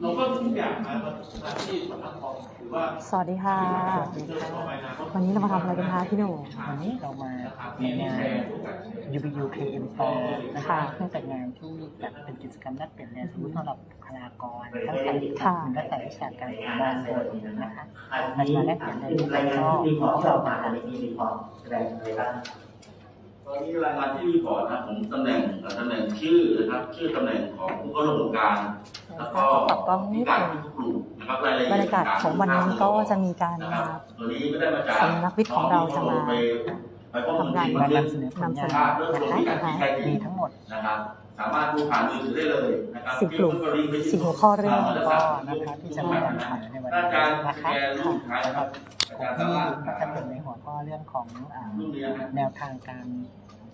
เราก็ทุกอย่างมามาที่สำนักทองหรือว่าสวัสดีค่ะ วันนี้เรามาทำอะไรกันคะพี่หนูวันนี้เรามาในงาน UBU KM f a i r นะคะค่ะซึ่งเป็นงานที่จัดเป็นกิจกรรมแลกเปลี่ยนเรียนรู้สำหรับบุคลากรทั้งสายวิชาค่ะและสายวิชาการของมองบนนะคะเราจะมาแลกเปลี่ยนเรียนรู้กันก็มีของเรามาอันนี้มีของแสดงอะไรบ้าง ตอนนี้รายงานที่รีพอร์ตนะผมตำแหน่งเอ่อตำแหน่งชื่อนะครับชื่อตำแหน่งของผู้เข้าร่วมโครงการแล้วก็ปรับกล้องนิที่ดการนึงทุกกลุ่มนะครับรายละเอียดบรรยากาศของวันนี้ก็จะมีการนะมาครับตัวนี้ก็ได้มาจากสำนักวิทย์ของเราจะมาไปไปข้อมูลทำงานที่มานบันทึกนำเสนอผลนำเสงานนอเรื่องของการที่ใช้มีทั้งหมดนะครับ สามารถดูผ่านมือถือได้เลยนะครับสิบกลุ่มสิบหัวข้อเรื่องก็นะคะที่จะมานำเสนอในวันอานี้จารย์นะแกคะรูปท้ายนะครับอาผมจารย์ที่สามารถก็จะเป็นในหัวข้อเรื่องของอ่ารูปนี้นะแนวทางการ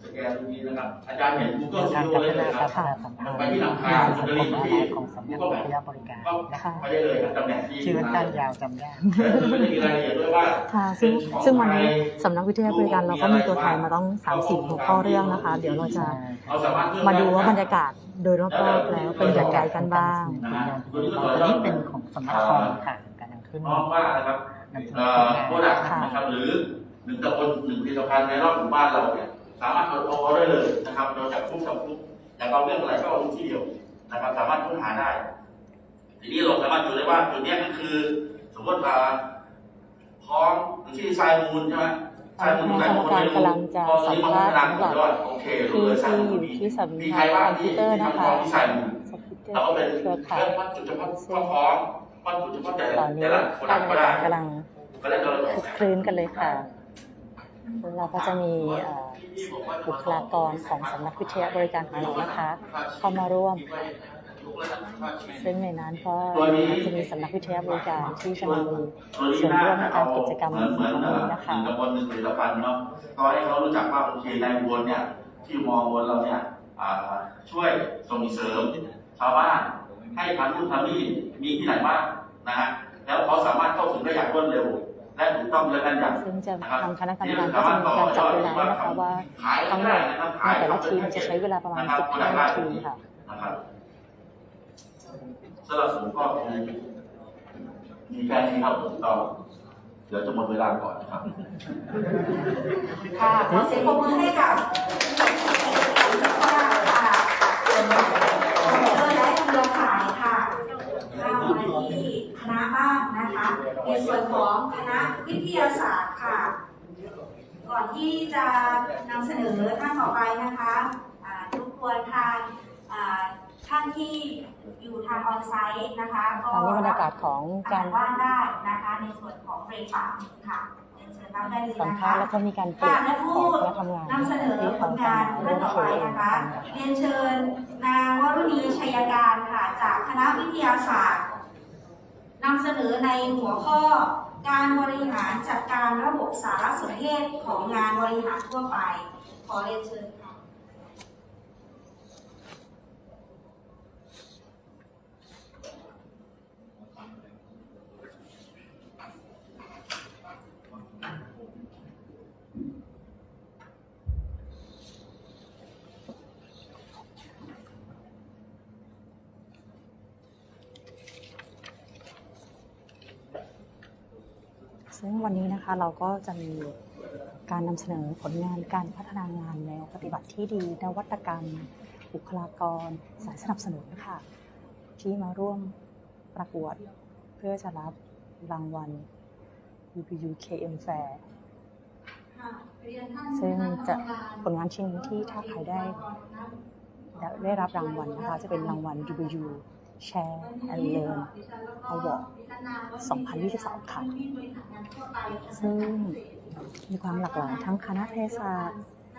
สแกนรูปนี้นะครับ อาจารย์เห็นแน Google วทาง Studio การได้พัเลยฒนาครักาบรสัมพันธ์ไปที่หลังคางานสังคมออนไลน์ของสำนักวิทยาบริการก็นะคะไปได้เลยครับตำแหน่งที่ชื่อสั้นยาวจำยากแล้วก็จะมีรายละเอียดด้วยว่า ค่ะซึ่งซึ่งวันนี้สำนักวิทยาบริการเราก็มีตัวแทนมาต้องสามสี่หัวข้อเรื่องนะคะ เดี๋ยวเราจะเราสามารถเลือกมาดูว่าบรรได้ยากาศโดยรอบๆแล้วเป็นอย่างไรกันบ้างอันนี้เป็นของสำนักคอมค่ะการนำขึ้น น้องว่านะครับนำเสนเอ่ออโปรดักต์นะครับหรือหนึ่งตำบลหนึ่งผลิตภัณฑ์ในรอบหมู่บ้านเราเนี่ย สามารถเอาเอาได้เลยนะครับเราจับคู่จับคู่อยากเอาเรื่องอะไรก็เอาที่เดียวนะครับ สามารถค้นหาได้ ทีนี้เราสามารถดูได้ว่าจุดนี้ก็คือ สมมติว่าท้องที่ทรายมูลใช่ไหมทรายมูลคณะกรรมารกำลังจะสัมภาษณ์สำหรับโอเคที่ที่อยู่ที่สำนักคอมพิวเตอร์นะคะที่ทรายมูลสคริปเตอเราก็เป็นเครื่องวัดจุดเฉพาะเฉพาะวัดจุดเฉพาะแต่ตละอนนี้แต่ละคนก็ได้กาศกำลังก็ได้ตัวละคึกคลื้นกันเลยค่ะ เราก็จะมี บุคลากรของสำนักวิทยาบริการของเรานะคะ เข้ามาร่วม ซึ่งในนั้นก็จะมีสำนักวิทยาบริการที่จะมามีส่วนร่วมในการกิจกรรมเหมือนเหมือนของเอ่อนี้นะคะหนึ่งตำบลหนึ่งผลิตภัณฑ์เนาะก็ให้เขารู้จักว่าโอเคนายบวนเนี่ยที่มองบนเราเนี่ยช่วยส่งเสริมชาวบ้านให้ทำนู่นทำนี่มีที่ไหนบ้างนะฮะแล้วเขาสามารถเข้าถึงได้อย่างรวดเร็ว และถูกต้องและกันอย่างซึ่งจะทางคณะกรรมการก็จะมีการจับเวลาให้นะคะว่าทั้งหมดในแต่ละทีมจะใช้เวลาประมาณ15นาทีค่ะนะครับสำหรับผมก็คงมีแค่นี้ครับผมก็เดี๋ยวจะหมดเวลาก่อนนะครับ ค่ะขอเสียงปรบมือให้กับค่ะส่วนคอมพิวเตอร์และเครือข่ายค่ะข้ามมาที่ค ณะบ้างนะคะ ในส่วนของคณะวิทยาศาสตร์ค่ะ ก่อนที่จะนำเสนอท่านต่อไปนะคะอ่าทุกควรทางอ่าท่านที่อยู่ทางออนไซต์นะคะก็ตอนนี้บรรยากาศของการว่างได้นะคะในส่วนของเบรกสามค่ะเรียนเชิญรับได้เลยสัมนะภาคะษณ์แล้วก็มีการเปลี่ค่ะยนและขผู้องคณะทำงานนำเสนอที่ผเขาลจะงานมาร่ท่าวนมต่อโชไปว์เองนะคะกันเรียนเชิญนางวรุณีชัยการค่ะจากคณะวิทยาศาสตร์ นำเสนอในหัวข้อการบริหารจัดการระบบสารสนเทศของงานบริหารทั่วไป ขอเรียนเชิญ ซึ่งวันนี้นะคะเราก็จะมีการนำเสนอผลงานการพัฒนางานแนวปฏิบัติที่ดี นวัตกรรม บุคลากร สายสนับสนุนค่ะที่มาร่วมประกวดเพื่อจะรับรางวัล UPU KM Fair ซึ่งจะผลงานชิ้นที่ถ้าใครได้ได้รับรางวัลนะคะจะเป็นรางวัล UPU UBU Share and Learn Award 2022 ค่ะ ซึ่งมีความหลากหลายทั้งคณะเภสัช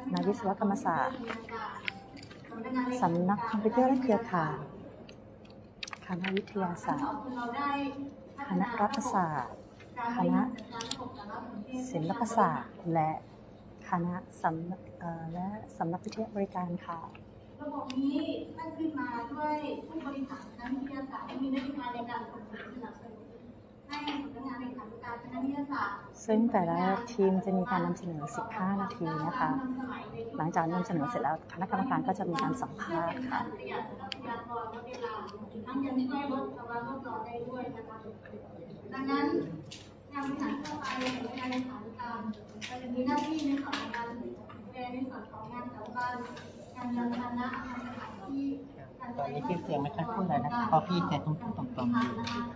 คณะวิศวกรรมศาสตร์สำนักคอมพิวเตอร์และเครือข่ายคณะวิทยาศาสตร์ คณะรัฐศาสตร์ คณะศิลปศาสตร์ และคณะสำนักและสำนักวิทยาบริการค่ะ ระบบนี้ตั้งขึ้นมาด้วยผู้บริหารคณะวิทยาศาสตร์ที่มีนโยบายในการส่งเสริมสนับสนุนให้สำนักงานเลขาธิการคณะวิทยาศาสตร์ซึ่งแต่ละทีมจะมีการนำเสนอ 15 นาทีนะคะ หลังจากนำเสนอเสร็จแล้วคณะกรรมการก็จะมีการสัมภาษณ์ค่ะประหยัดทรัพยากรและเวลาทั้งยังช่วยลดภาวะโลกร้อนได้ด้วยนะคะดังนั้นงานบริหารทั่วไปของงานในสถานการจะมีหน้าที่ในส่วนของการดูแลในส่วนของงานแถวบ้าน การยานพาหนะอาคารสถานที่การตอนนี้พี่เสียงไม่ค่อยพูดเลยนะคะเพราะพี่แต่ตรงๆตรงๆอยู่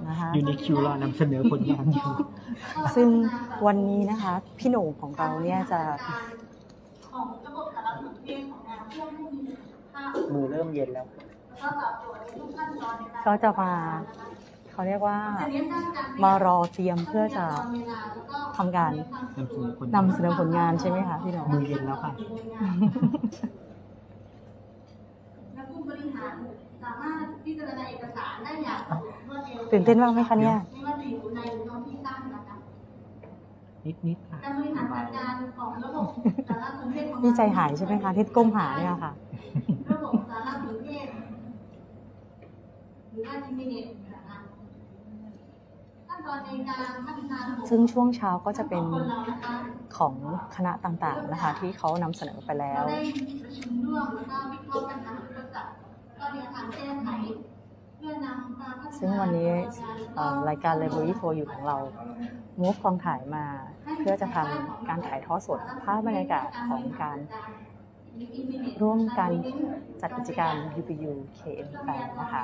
นะคะอยู่ในคิวรอนำเสนอผลงานอยู่ซึ่งวันนี้นะคะ พี่โหน่งของเราเนี่ยจะของระบบสารสนเทศของงานเพื่อให้มีประสิทธิภาพมือเริ่มเย็นแล้วแล้ว ก็ตอบโจทย์ในทุกขั้นตอนในการก็จะมาเขาเรียกว่ามารอเตรียมเพื่อจะทำการนำเสนอผลงานนำเสนอผลงานใช่ไหมคะพี่โหน่งมือเย็นแล้วค่ะและ ผู้บริหารสามารถพิจารณาเอกสารได้อย่างรวดเร็วตื่นเต้นมากไหมคะเนี่ยไม่ว่าจะอยู่ในหรือท้องที่ตั้งนะคะนิดนิดๆค่ะการบริหารจัดการของระบบสารสนเทศของนี่ใจหายใช่ไหมคะที่ก้มหาเนี่ยค่ะ ระบบสารสนเทศหรือว่าจิมิเนตนะคะขั้นตอนในการพัฒนาระบบซึ่งช่วงเช้าก็จะเป็นของคนเรานะคะของคณะต่างๆนะคะ ที่เขานำเสนอไปแล้เราว ซึ่งวันนี้เอ่อรายการ l ล b o r a t o r อยู่ของเรามูฟกองถ่ายมา เพื่อจะทำการถ่ายทอดสดภาพบรรยากาศของการร่วมกันจัดกิจกรรม UPU KM8 นะคะ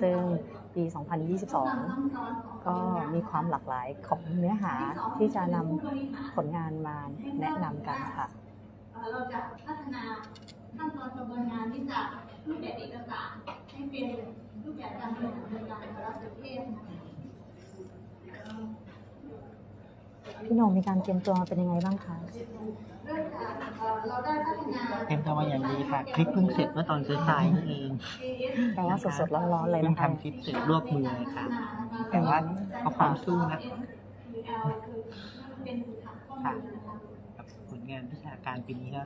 ซึ่งปี 2022 ก็มีความหลากหลายของเนื้อหาที่จะนำผลงานมาแนะนำกันค่ะเราจะพัฒนาขั้นตอนกระบวนการที่จะรูป แบบเอกสารให้เป็นรูปแบบการบริหารจัดการสารสนเทศนะคะพี่โหน่งมีการเตรียมตัวมาเป็นยังไงบ้างคะเริ่มจากเอ่อเราได้พัฒนา เตรียมตัวมาอย่างดีค่ะ คลิปเพิ่งเสร็จเมื่อตอนสายๆนี่เองแปลว่าสดๆร้อนๆเลยเพิ่งนะคะทำคลิปเสร็จรวบมือเลยค่ะ แต่ว่าเอาความสู้นะเป็นฐานข้อมูลนะคะกับผลงานวิชาการปีนี้ก็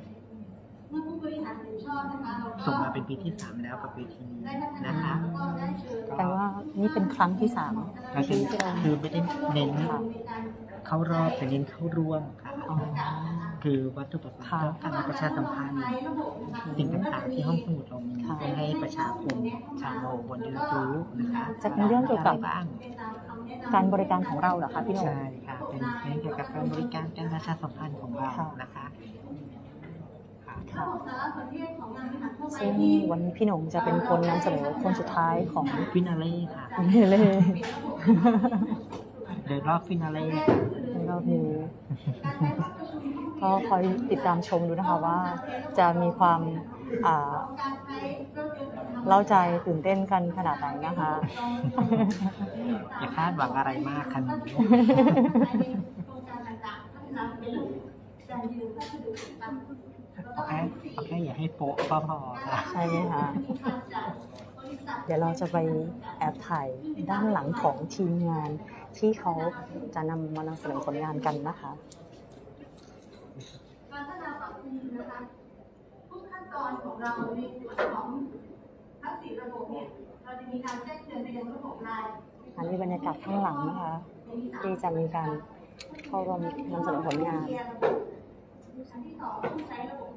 เมื่อผู้บริหารเห็นชอบนะคะเราก็ส่งมาเป็นปีที่สามแล้วกับเวทีนี้ได้พัฒนานะคะ แล้วก็ได้เชิญแปลว่านี่เป็นครั้งที่สาม ก็คือที่เราคือไม่ได้เน้นค่ะเข้ารอบแต่เน้นเข้าร่วมค่ะ อ๋อ คือวัตถุประสงค์ค่ะต้องการประชาสัมพันธ์สิ่งต่างๆที่ห้องสมุดเรามีค่ะเพื่อให้ประชาชนชาวโลกบนได้รับรู้นะคะจะเป็นเรื่องเกี่ยวกับะไบ้างการบริการของเราเหรอคะพี่โหน่งใช่ค่ะเป็นเรื่องเกี่ยวกับการบริการการประชาสัมพันธ์ของเราค่ะ นะคะ ค่ะค่ะสารสนเทศของงานบริหารทั่วไปซึ่งที่วันนี้พี่โหน่งจะเป็นคนนำเสนอคนสุดท้ายของฟินาเล่ค่ะเฮเล่เดินรอบฟินาเล่ในรอบนี้ ก็คอยติดตามชมดูนะคะว่าจะมีความอ่าการใช้เครื่องยนต์เล่าใจตื่นเต้นกันขนาดไหนนะคะ อย่าคาดหวังอะไรมากคันนี้ โครงการต่างๆพัฒนาเป็นระบบการยืนพัสดุต่างๆเอาแค่เอาแค่อย่าให้โป๊ะก็พอค่ะ ใช่ไหมคะ เดี๋ยวเราจะไปแอบถ่ายด้านหลังของทีมงาน ที่เขาจะนำมานำเสนอผลงานกันนะคะ การพัฒนาปรับปรุงนะคะ ทุกขั้นตอนของเราในส่วนของทั้งสี่ระบบเนี่ย เราจะมีการแจ้งเตือนไปยังระบบไลน์อันนี้บรรยากาศข้างหลังนะคะ ที่จะมีการเข้าร่วมนำเสนอผลงาน ชั้นที่สองผู้ใช้ระบบ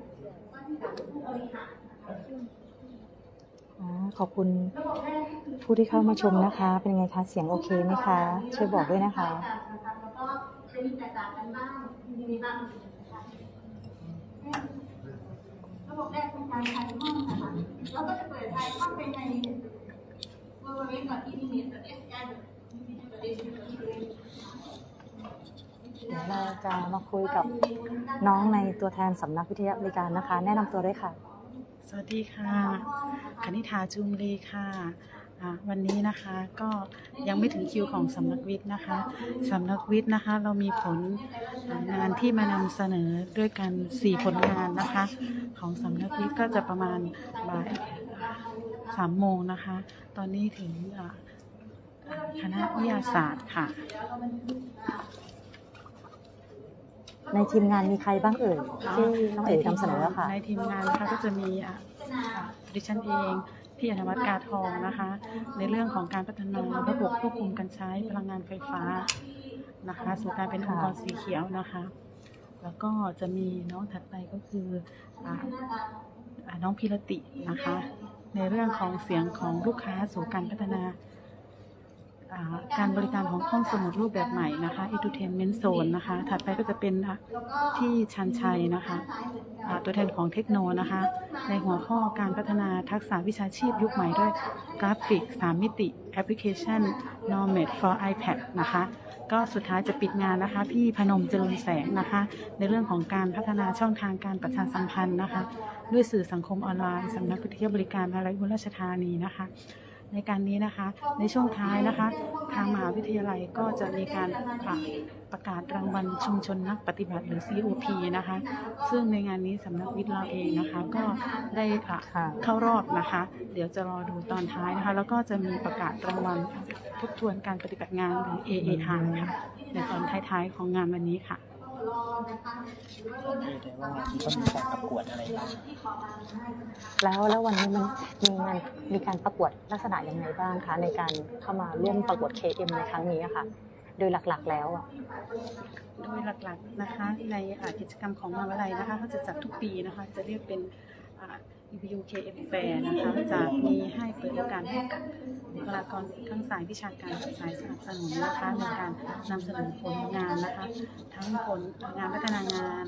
ว่าที่สามผู้บริหารนะคะอ่าขอบคุณระบบแรกก็คือผู้ที่เข้ามาชมนะคะ เป็นไงคะ เสียงโอเคไหมคะ ช่วยบอกด้วยนะคะ แล้วก็จะมีแตกต่างกันบ้างมีในบ้างนะคะระบบแรกเป็นการถ่ายห้องนะคะแล้วก็จะเปิดถ่ายห้องไปใน เดี๋ยวเราจะมาคุยกับน้องในตัวแทนสำนักวิทยาบริการนะคะ แนะนำตัวด้วยค่ะ สวัสดีค่ะ คณิ t าจุมลีค่ะอะวันนี้นะคะก็ยังไม่ถึงคิวของสำนักวิทย์นะคะสำนักวิทย์นะคะ เรามีผลงานที่มานำเสนอด้วยกัน 4 ผลงานนะคะ ของสำนักวิทย์ก็จะประมาณบ่ายสามโมงนะคะ ตอนนี้ถึงอะคณะวิทยาศาสตร์ค่ะ ในทีมงานมีใครบ้างเอ่ยที่น้องเอ๋นำเสนอค่ะ ในทีมงานนะคะก็จะมีอะอะดิฉันเองพี่อนวัฒน์กาทองนะคะ ในเรื่องของการพัฒนาระบบควบคุมการใช้พลังงานไฟฟ้านะคะสู่การเป็นองค์กรสีเขียวนะคะ แล้วก็จะมีน้องถัดไปก็คืออะอะน้องพิรตินะคะ ในเรื่องของเสียงของลูกค้าสู่การพัฒนา การบริการของห้องสมุดรูปแบบใหม่นะคะ Entertainment Zone นะคะ ถัดไปก็จะเป็นที่ชันชัยนะคะตัวแทนของเทคโนนะคะ ในหัวข้อการพัฒนาทักษะวิชาชีพยุคใหม่ด้วยกราฟิก 3 มิติแอปพลิเคชัน Nomad for iPad นะคะ ก็สุดท้ายจะปิดงานนะคะ พี่พนมเจริญแสงนะคะ ในเรื่องของการพัฒนาช่องทางการประชาสัมพันธ์นะคะ ด้วยสื่อสังคมออนไลน์สำนักวิทยาบริการมาวิยาลัยอุบลราชธานีนะคะ ในการนี้นะคะ ในช่วงท้ายนะคะ ทางมหาวิทยาลัยก็จะมีการอะประกาศรางวัลชุมชนนักปฏิบัติหรือ COP นะคะ ซึ่งในงานนี้สำนักวิทย์เราเองนะคะ ก็ได้อะค่ะเข้ารอบนะคะ เดี๋ยวจะรอดูตอนท้ายนะคะ แล้วก็จะมีประกาศรางวัลทบทวนการปฏิบัติงานหรือ AAR ค่ะในตอนท้ายๆของงานวันนี้ค่ะ แต่ว่างานที่ก็มีการประกวดอะไรบ้างแล้วแล้ววันนี้มันมีงานมีการประกวดลักษณะยังไงบ้างคะในการเข้ามาร่วมประกวด KM ในครั้งนี้อะค่ะ โดยหลักๆ แล้วอะโดยหลักๆนะคะในอ่ากิจกรรมของมหาวิทยาลัยนะคะเขาจะจัดทุกปีนะคะ จะเรียกเป็นอ่า EBU KM Fair นะคะจะมีให้เปิดโอกาสให้กับบุคลากรทั้งสายวิชาการสายสนับสนุนนะคะในการนำเสนอผลงานนะคะทั้งผลงานพัฒนางาน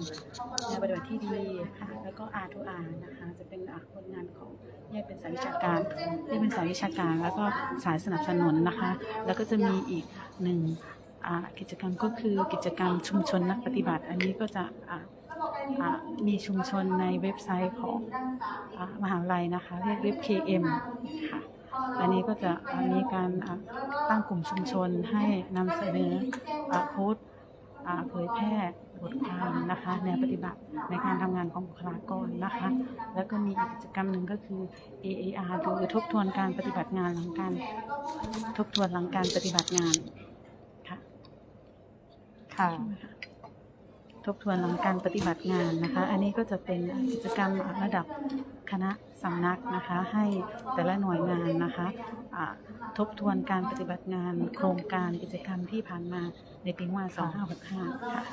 งานปฏิบัติที่ดีค่ะแล้วก็ R to R นะคะจะเป็นผลงานของแยกเป็นสายวิชาการแยกเป็นสายวิชาการ แล้วก็สายสนับสนุนนะคะ แล้วก็จะมีอีกหนึ่งกิจกรรมก็คือกิจกรรมชุมชนนักปฏิบัติ อันนี้ก็จะ มีชุมชนในเว็บไซต์ของอามหาวิทยาลัยนะคะ เรียกเว็บ KM ค่ะ อันนี้ก็จะอ่ามีการอ่าตั้งกลุ่มชุมชนให้นำเสนออ่าโพสต์อ่าเผยแพร่บทความนะคะแนวปฏิบัติในการทำงานของบุคลากรนะคะ แล้วก็มีอีกกิจกรรมหนึ่งก็คือ AAR หรือทบทวนการปฏิบัติงานหลังการทบทวนหลังการปฏิบัติงานค่ะค่ะ ทบทวนหลังการปฏิบัติงานนะคะ อันนี้ก็จะเป็นกิจกรรมระดับคณะสำนักนะคะ ให้แต่ละหน่วยงานนะคะอ่าทบทวนการปฏิบัติงานโครงการกิจกรรมที่ผ่านมาในปีงบ2565 ค่ะ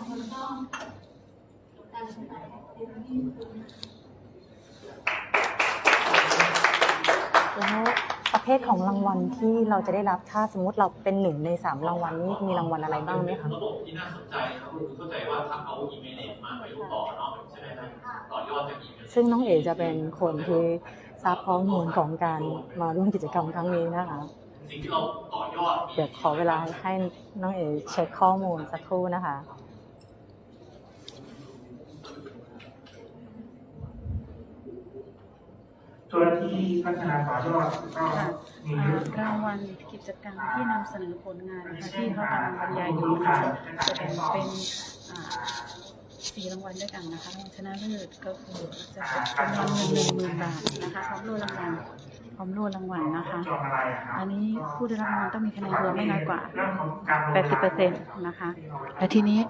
แล้ว ประเภทของรางวัลที่เราจะได้รับถ้าสมมติเราเป็นหนึ่งในสามรางวัลนี้มีรางวัลอะไรบ้างไหมคะระบบที่น่าสนใจครับคือเข้าใจว่าถ้าเอาอีเมลมาประยุกต์ต่อเนาะใช่ไหมครับต่อยอดจากอีเมลซึ่งน้องเอ๋จะเป็นคนที่ทราบข้อมูลของการมาร่วมกิจกรรมครั้งนี้นะคะสิ่งที่เราต่อยอดเดี๋ยวขอเวลาให้น้องเอ๋เช็คข้อมูลสักครู่นะคะ ตัวที่พัฒนาต่อยอดก็มีเยอะรางวัลกิจกรรมที่นำเสนอผลงานนะคะที่เขากำลังบรรยายอยู่นะคะจะแบ่งเป็นสี่รางวัลด้วยกันนะคะรางวัลชนะเลิศก็คือจะเป็นจำนวนเงินหนึ่งหมื่นบาทนะคะพร้อมโล่รางวัลพร้อมโล่รางวัลนะคะ อันนี้ผู้ได้รับรางวัลต้องมีคะแนนรวมไม่น้อยกว่าเรื่องขอรลงทุน80%นะคะและทีนี้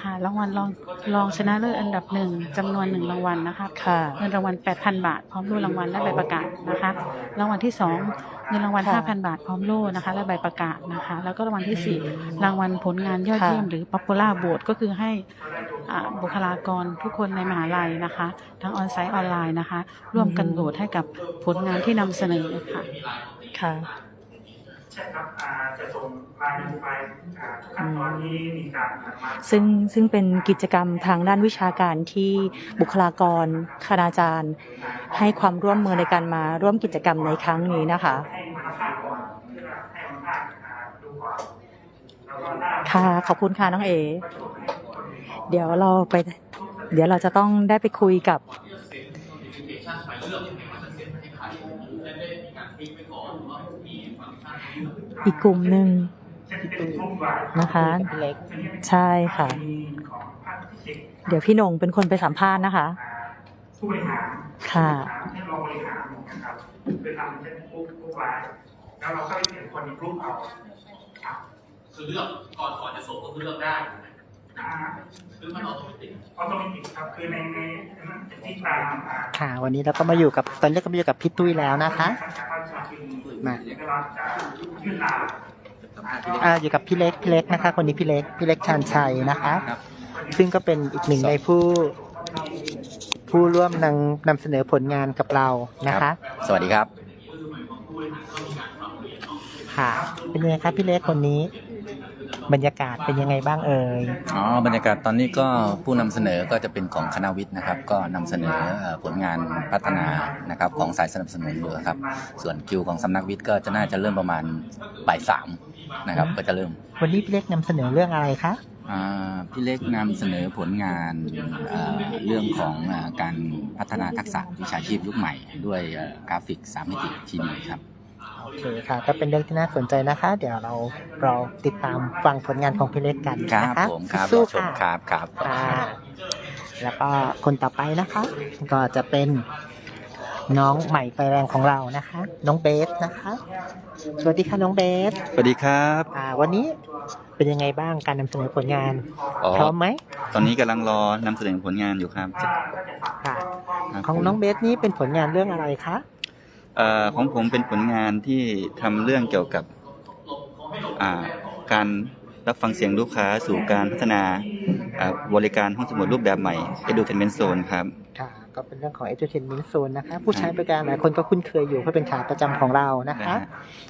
หารางวัลรองรองชนะเลิศอันดับหนึ่งจำนวนหนึ่งรางวัลนะคะค่ะ เงินรางวัล 8,000 บาท พร้อมโล่รางวัลและใบประกาศนะคะ รางวัลที่ 2 เงินรางวัล ค่ะ5,000 บาท พร้อมโล่นะคะ และใบประกาศนะคะ แล้วก็รางวัลที่ 4 รางวัลผลงานยอดค่ะ เยี่ยมหรือ Popular v o t e ก็คือให้อ่าบุคลากรทุกคนในมหาลัยนะคะ ทั้งออนไซต์ออนไลน์นะคะ ร่วมกันโหวตให้กับผลงานที่นำเสนอค่ะ ค่ะ ใช่ครับอ่าจะส่งรายไปอ่าทุกขั้นตอนที่มีการทำมาซึ่งซึ่งเป็นกิจกรรมทางด้านวิชาการที่บุคลากรคณาจารย์ ให้ความร่วมมือในการมาร่วมกิจกรรมในครั้งนี้นะคะให้มาภาคก่อนเพื่อให้มาภาคอ่าดูก่อนแล้วก็ถ้าค่ะขอบคุณค่ะน้องเอ เดี๋ยวเราไป เดี๋ยวเราจะต้องได้ไปคุยกับ อกอีกกลุ่มหนึ่งเช่นเป็นกลุ่มไว้นะคะพี่เล็กใช่ค่ะของภาคที่สิบเดี๋ยวพี่หนงเป็นคนไปสัมภาษณ์นะคะอ่าผู้บริหารค่ะให้รองบริหารนะครับคือทำเช่นกรุ๊ปกรุ๊ปไว้แล้วเราก็ไปเปลี่ยนคนในกรุ๊ปเอาครับคือเลือกก่อนก่อนจะส่งก็คือเลือกได้อ่าคือมันออโตเมติกออโตเมติกครับคือในในนั้นเป็นที่ตามอ่าค่ะวันนี้เราก็มาอยู่กับตอนนี้เราก็มาอยู่กับพี่ตุ้ยแล้วนะคะจากราชกิจ มาอยู่กับพี่เล็กพี่เล็กนะคะ คนนี้พี่เล็กพี่เล็กชานชัยนะคะ ซึ่งก็เป็นอีกหนึ่งในผู้ ผู้ร่วมนำนำเสนอผลงานกับเรานะคะ สวัสดีครับ ค่ะ เป็นยังไงครับพี่เล็กคนนี้ บรรยากาศเป็นยังไงบ้างเอ่ยอ๋อบรรยากาศตอนนี้ก็ผู้นำเสนอก็จะเป็นของคณะวิทย์นะครับ ก็นำเสนอเอ่อผลงานพัฒนานะครับของสายสนับสนุนอยู่ครับ ส่วนคิวของสำนักวิทย์ก็จะน่าจะเริ่มประมาณบ่ายสามนะครับ ก็จะเริ่ม วันนี้พี่เล็กนำเสนอเรื่องอะไรคะอ่าพี่เล็กนำเสนอผลงานเอ่อเรื่องของเอ่อการพัฒนาทักษะวิชาชีพยุคใหม่ ด้วยเอ่อกราฟิกสามมิติทีดีครับ โอเคค่ะ ก็เป็นเรื่องที่น่าสนใจนะคะ เดี๋ยวเราเราติดตามฟังผลงานของพี่เล็กกันครับนะคะผมครับสู้รอชมๆคค่ะรับครับ ค่ะ แล้วก็คนต่อไปนะคะ ก็จะเป็นน้องใหม่ไฟแรงของเรานะคะ น้องเบสนะคะสวัสดีค่ะน้องเบสสวัสดีครับอ่าวันนี้เป็นยังไงบ้างการนำเสนอผลงานอ๋อพร้อมไหมตอนนี้กำลังรอนำเสนอผลงานอยู่ครับ ค่ะ ครับ ของน้องเบสนี่เป็นผลงานเรื่องอะไรคะเอ่อ ของผมเป็นผลงานที่ทำเรื่องเกี่ยวกับการรับฟังเสียงลูกค้าสู่การพัฒนาบริการห้องสมุดรูปแบบใหม่ Edutainment Zone ครับ ก็เป็นเรื่องของ Entertainment Zone นะคะ ผู้ใช้บริการหลายคนก็คุ้นเคยอยู่เพราะเป็นขาประจำของเรานะคะนะฮะ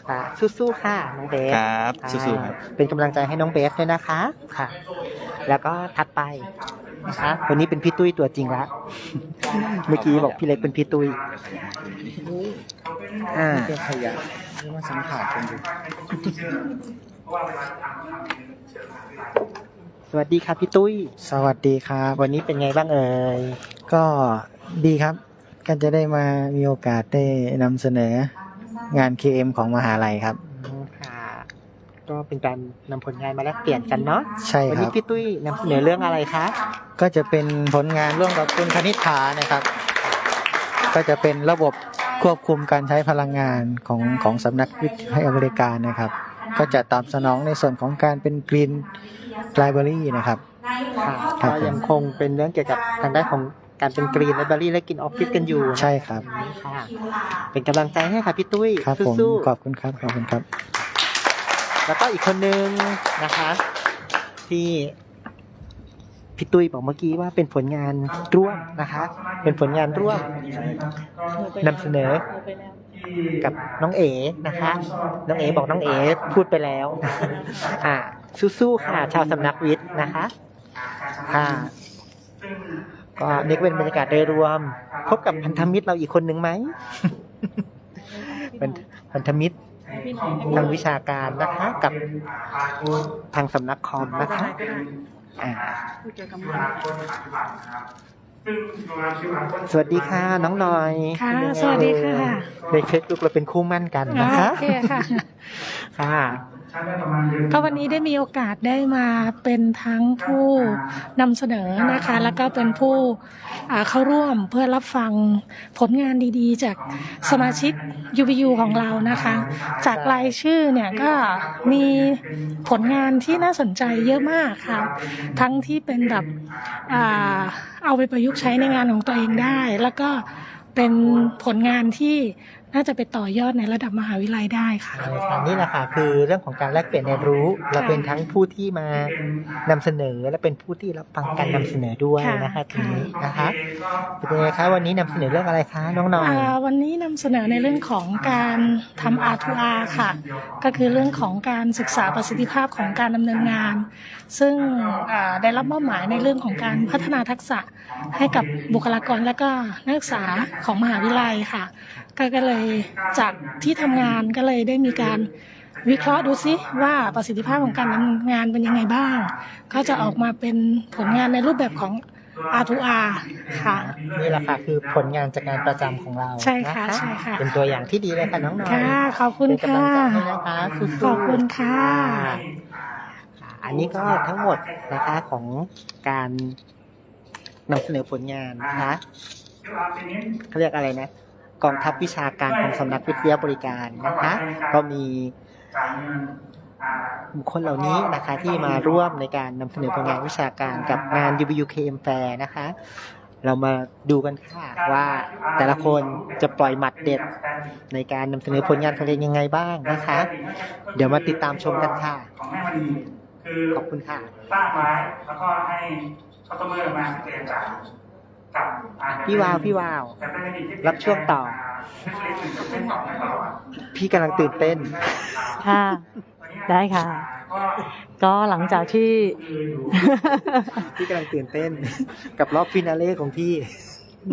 อ่าสู้ๆค่ะน้องเบสครับสู้ๆครับอ่าเป็นกำลังใจให้น้องเบสด้วยนะคะค่ะ แล้วก็ถัดไปนะคะวันนี้เป็นพี่ตุ้ยตัวจริงละเมื่อกี้บอกพี่เล็กเป็นพี่ตุ้ยอ่าเป็นขยะนี่มาสัมผัสกันดูสวัสดีครับพี่ตุ้ย สวัสดีครับ วันนี้เป็นไงบ้างเอ่ยก็ ดีครับ ก็จะได้มามีโอกาสได้นำเสนองาน KM ของมหาลัยครับอืมค่ะ ก็เป็นการนำผลงานมาแลกเปลี่ยนกันเนาะใช่วันคนี้รับ พี่ตุ้ยนำเสนอเรื่องอะไรคะก็จะเป็นผลงานร่วมกับคุณคณิษฐานะครับ ก็จะเป็นระบบควบคุมการใช้พลังงานของของสำนักวิทย์ให้บริการนะครับ ก็จะตอบสนองในส่วนของการเป็นกรีนไลบรารีนะครับ ค่ะครับ ก็ยังคงเป็นเรื่องเกี่ยวกับทางด้านของ การเป็นกรีนไลบรารีและกินออฟฟิศกันอยู่ใช่ครับ ค่ะเป็นกำลังใจให้ค่ะพี่ตุ้ยครับผมสู้ขอบคุณครับขอบคุณครับ ๆแล้วก็อีกคนนึงนะคะ ที่พี่ตุ้ยบอกเมื่อกี้ว่าเป็นผลงานร่วมนะคะ เป็นผลงานร่วม นำเสนอ กับน้องเอ๋นะคะ น้องเอ๋บอกน้องเอ๋พูดไปแล้ว อ่าสู้ๆค่ะ ชาวสำนักวิทย์นะคะ ค่ะ ก็นี่ก็เป็นบรรยากาศโดยรวม พบกับพันธมิตรเราอีกคนหนึ่งไหมเป็นพันธมิตรทางวิชาการนะคะ กับทางสำนักคอมนะคะอ่าสวัสดีค่ะน้องหน่อยค่ะเป็นยังไงสวัสดีค่ะในเฟซบุ๊กเราเป็นคู่มั่นกันนะคะโอเคค่ะค่ะ ก็วันนี้ได้มีโอกาสได้มาเป็นทั้งผู้นำเสนอนะคะ แล้วก็เป็นผู้อ่าเข้าร่วมเพื่อรับฟังผลงานดีๆ จากสมาชิก UBU ของเรานะคะ จากรายชื่อเนี่ยก็มีผลงานที่น่าสนใจเยอะมากค่ะ ทั้งที่เป็นแบบอ่าเอาไปประยุกต์ใช้ในงานของตัวเองได้ แล้วก็เป็นผลงานที่ น่าจะไปต่อยอดในระดับมหาวิทยาลัยได้ค่ะใช่ค่ะนี่แหละค่ะคือเรื่องของการแลกเปลี่ยนเรียนรู้เราเป็นทั้งผู้ที่มานำเสนอและเป็นผู้ที่รับฟังการนำเสนอด้วยค่ะนะคะทีนี้นะคะเป็นยังไงคะวันนี้นำเสนอเรื่องอะไรคะน้องหน่อยอ่าวันนี้นำเสนอในเรื่องของการทำ R2R ค่ะ ก็คือเรื่องของการศึกษาประสิทธิภาพของการดำเนินงาน ซึ่งอ่าได้รับมอบหมายในเรื่องของการพัฒนาทักษะให้กับบุคลากรและก็นักศึกษาของมหาวิทยาลัยค่ะก็ก็เลยจากที่ทำงานก็เลยได้มีการวิเคราะห์ดูซิว่าประสิทธิภาพของการดำเนินงานเป็นยังไงบ้าง ก็จะออกมาเป็นผลงานในรูปแบบของ R2R ค่ะ นี่แหละค่ะคือผลงานจากงานประจำของเราใช่ค่ะนใช่ค่ะ เป็นตัวอย่างที่ดีเลยค่ะน้องหน่อยค่ะขอบคุณเป็นกำลัค่ะ งใจให้นะคะสู้ๆขอบคุณค่ะ ค่ะ อันนี้ก็ทั้งหมดนะคะของการนำเสนอผลงานนะคะเขาเรียกอะไรนะ กองทัพวิชาการของสำนักวิทยาบริการนะคะก็มีบุคคลเหล่านี้นะคะที่มาร่วมในการนำเสนอผลงานวิชาการกับงาน UBUKM Fair นะคะ เรามาดูกันค่ะว่าแต่ละคนจะปล่อยหมัดเด็ดในการนำเสนอผลงานของตัวเองยังไงบ้างนะคะ เดี๋ยวมาติดตามชมกันค่ะของแม่มณีคือขอบคุณค่ะสร้างไว้แล้วก็ให้คัสเตอร์มาเจรจากับอ่ พี่วาวพี่วาวแต่เป็นอดีตที่รับช่วงต่อานักเรียนตื่นเต้นต่อให้เราอะพี่กำลังตื่นเต้น ค่ะ ได้ค่ะ ก็ก็หลังจากที่คืออยู่พี่กำลังตื่นเต้น กับรอบฟินาเล่ของพี่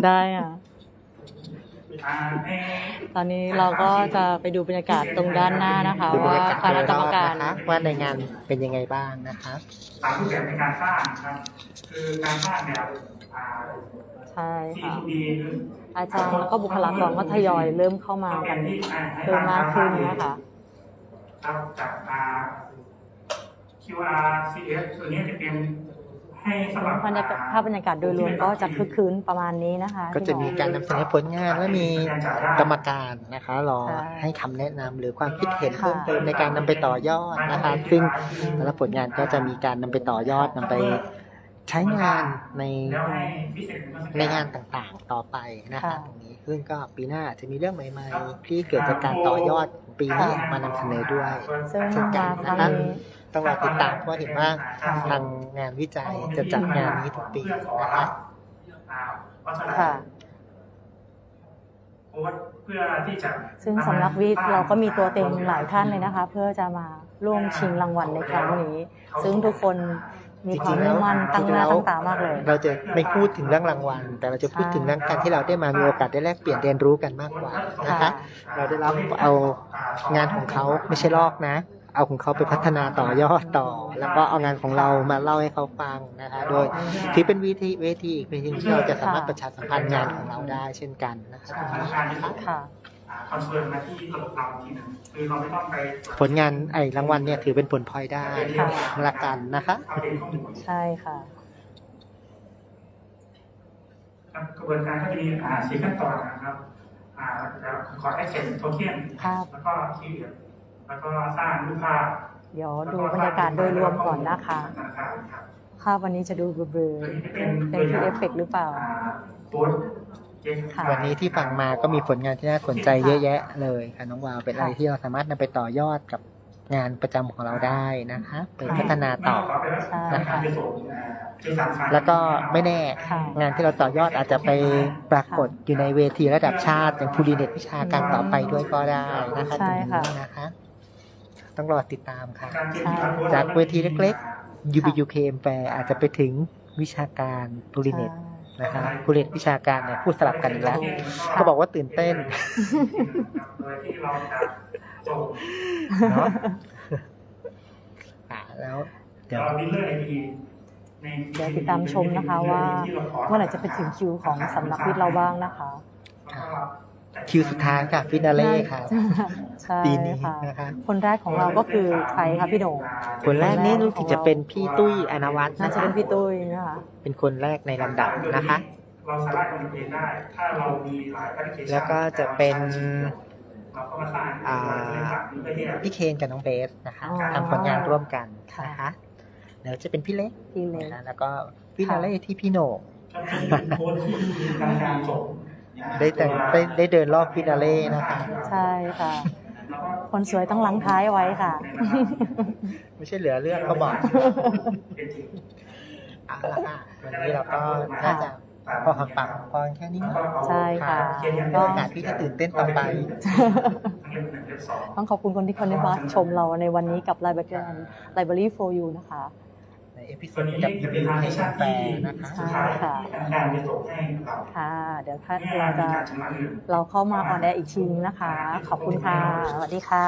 ได้ค่ะอ่าใน ตอนนี้เราก็จะไปดูบรรยากาศตรงด้านหน้านะคะ ดูบรว่ารยากาศคณะกรรมการโดยอบนะคะว่าในงานเป็นยังไงบ้างนะคะตามรูปแบบในการสร้างนะครับ คือการสร้างแบบอ่าใช่ค่ะ C2B คืออาจารย์แล้วก็บุคลากรก็ทยอยเริ่มเข้ามากันเพิ่มมากขึ้นนะคะ ครับจากอ่า QRCS ตัวนี้จะเป็น ให้สำหรับบรรยากาศภาพบรรยากาศโดยรวมก็จะคึกคืนประมาณนี้นะคะก็จะมีการนำเสนอผลงานและมีกรรมการนะคะรอใช่ให้คำแนะนำหรือความคิดเห็นเพิ่มเติมในการนำไปต่อยอดนะคะ ซึ่งแต่ละผลงานก็จะมีการนำไปต่อยอดนำไปใช้งานใน แล้วให้พิเศษมาในงานต่างๆต่อไปนะคะตรงนี้ซึ่งก็ปีหน้าจะมีเรื่องใหม่ๆ ที่เกิดจากการต่อยอดของปีนี้มานำเสนอด้วย ซึ่งเช่นกัมานครั้นะงคะนี้ ต้องรอติดตามเพราะเห็นว่าทางงานวิจัยจะจัดงานนี้ทุกปีนะคะอ่าวัฒนธรรค่ะมโค้ดเพื่อที่จะซึ่งสำนักวิทย์เราก็มีตัวเต็งหลายท่านเลยนะคะ เพื่อจะมาร่วมชิงรางวัลในครั้งนี้ ซึ่งทุกคนมีความมุ่งมั่นตั้งหน้าตั้งตามากเลย เราจะไม่พูดถึงเรื่องรางวัล แต่เราจะพูดถึงเรื่องการที่เราได้มามีโอกาสได้แลกเปลี่ยนเรียนรู้กันมากกว่านะคะค่ะเราได้รับเอางานของเขาไม่ใช่ลอกนะ เอาของเขาไปพัฒนาต่อยอดต่อ แล้วก็เอางานของเรามาเล่าให้เขาฟังนะคะโดยที่เป็นวิธีเวทีอีกเวทีหนึ่งที่เราจะสามารถประชาสัมพันธ์งานของเราได้เช่นกันนะคะตรงนี้นะคะค่ะคอนเฟิร์มมาที่ระบบเราทีหนึงคือเราไม่ต้องไปผลงานไอ้รางวัลเนี่ยถือเป็นผลพลอยได้ค่ะละกันนะคะเอาเองข้อมูลใช่ค่ะครับกระบวนการก็จะมีอ่าสี่ขั้นตอนนะครับอ่าแล้วขอแอคเซสโทเค็นครับแล้วก็คีย์เวิร์ด แล้วก็สร้างรูปภาพเดี๋ยวดูบรรยากาศโดยรวมก่อนนะคะธนาคารครับภาพวันนี้จะดูเบลอๆเป็นเป็นที่เอฟเฟกต์หรือเปล่าอ่าโค้ดเจ็ดค่ะวันนี้ที่ฟังมาก็มีผลงานที่น่าสนใจเยอะแยะเลยค่ะน้องวาวเป็นอะไรค่ะที่เราสามารถนำไปต่อยอดกับงานประจำของเราได้นะคะไปพัฒนาต่อใช่นะคะค่ะไปส่งอ่าที่สามสายแล้วก็ไม่แน่ค่ะงานที่เราต่อยอดอาจจะไปปรากฏอยู่ในเวทีระดับชาติอย่างทูดีเน็ตวิชาการต่อไปด้วยก็ได้นะคะใช่ตรงค่ะนี้นะคะ ต้องรอติดตามค่ะการเขียนที่โค้ดจากเวทีเล็ก UBUKM Fair อาจจะไปถึงวิชาการทูดีเน็ตนะคะผู้เรียนวิชาการเนี่ยพูดสลับกันอีกแล้วเขาบอกว่าตื่นเต้นโดยที่เราจะส่งเนาะอะแล้วเดี๋ยวเราดิลเลอร์ในปีในเดี๋ยวติดตามชมนะคะว่าเมื่อไหร่จะไปถึงคิวของสำนักวิทย์เราบ้างนะคะ คิวสุดท้ายค่ะฟินาเล่ค่ะใช่ปีนี้ค่ะนะคะคนแรกของเราก็คือใครคะพี่โหน่งคนแรกนี่รู้สึกจะเป็นพี่ตุ้ยอนวัฒน์น่านะจะคะเป็นพี่ตุ้ยนะคะเป็นคนแรกในลำดับนะคะเราสามารถคอมมิวนิเคชได้ถ้าเรามีหลายแอปพลิเคชันแล้วก็จะเป็นเราก็มาสร้างอ่าเพื่อที่จะพี่เคนกับน้องเบสนะคะอ๋อทำผลงานร่วมกันค่ะนะคะเดี๋ยวจะเป็นพี่เล็กพี่เล็กนะคะแล้วก็ฟินาเล่ที่พี่โหน่งโค้ดที่มีการการส่ง ได้แต่งได้ได้เดินรอบฟินาเล่นะคะใช่ค่ะแล้วก็คนสวยต้องลังท้ายไว้ค่ะ ไม่ใช่เหลือเลือกก็บอกเป็นจริงเอาละค่ะวันนี้เราก็น่าจะพอหอมปากหอมคอแค่นี้ใช่ค่ะก็โอกาสที่จะตื่นเต้นต่อไปทั้งเล่มหนึ่งเล่มสองต้องขอบคุณคนที่คนได้มาชมเราในวันนี้กับ Library Library for You นะคะใน เอพิโซตัวดนี้กับจะเป็นทาง UBK ที่ชาแฟที่ร์นะคะสุดท้ายที่ทางการจะส่งให้เราค่ะเดี๋ยวถ้าเนี่ยเราจะมีการชำระเงินเราเข้ามาออนแอร์อีกทีนึงนะคะ ขอบคุณค่ะ สวัสดีค่ะ